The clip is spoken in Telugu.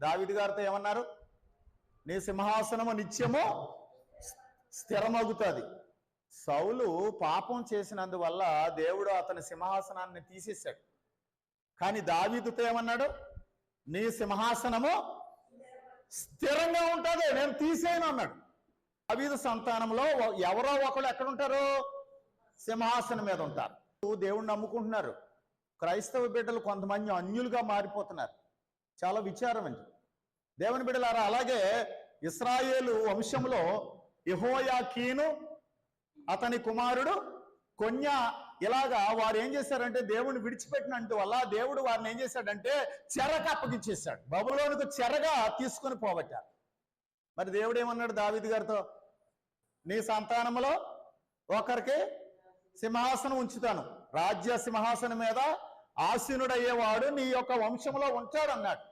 దావిది గారితో ఏమన్నారు? నీ సింహాసనము నిత్యము స్థిరమగుతుంది. సౌలు పాపం చేసినందువల్ల దేవుడు అతని సింహాసనాన్ని తీసేశాడు. కానీ దావీదుతో ఏమన్నాడు? నీ సింహాసనము స్థిరంగా ఉంటుంది నేను తీసేయను అన్నాడు. దావీదు సంతానంలో ఎవరో ఒకళ్ళు ఎక్కడుంటారు? సింహాసనం మీద ఉంటారు. దేవుణ్ణి నమ్ముకుంటున్నారు. క్రైస్తవ బిడ్డలు కొంతమంది అన్యులుగా మారిపోతున్నారు. చాలా విచారం అండి. దేవుని బిడ్డలారా అలాగే ఇస్రాయేలు వంశంలో ఇహోయాకీను అతని కుమారుడు కొన్య ఇలాగా వారు ఏం చేశారంటే దేవుని విడిచిపెట్టినందు వల్ల దేవుడు వారిని ఏం చేశాడంటే చెరక అప్పగించేశాడు. బబులోనికి చెరగా తీసుకొని పోబట్టారు. మరి దేవుడు ఏమన్నాడు దావిది గారితో? నీ సంతానములో ఒకరికి సింహాసనం ఉంచుతాను. రాజ్య సింహాసనం మీద ఆసీనుడయ్యేవాడు నీ యొక్క వంశంలో ఉంటాడు అన్నాడు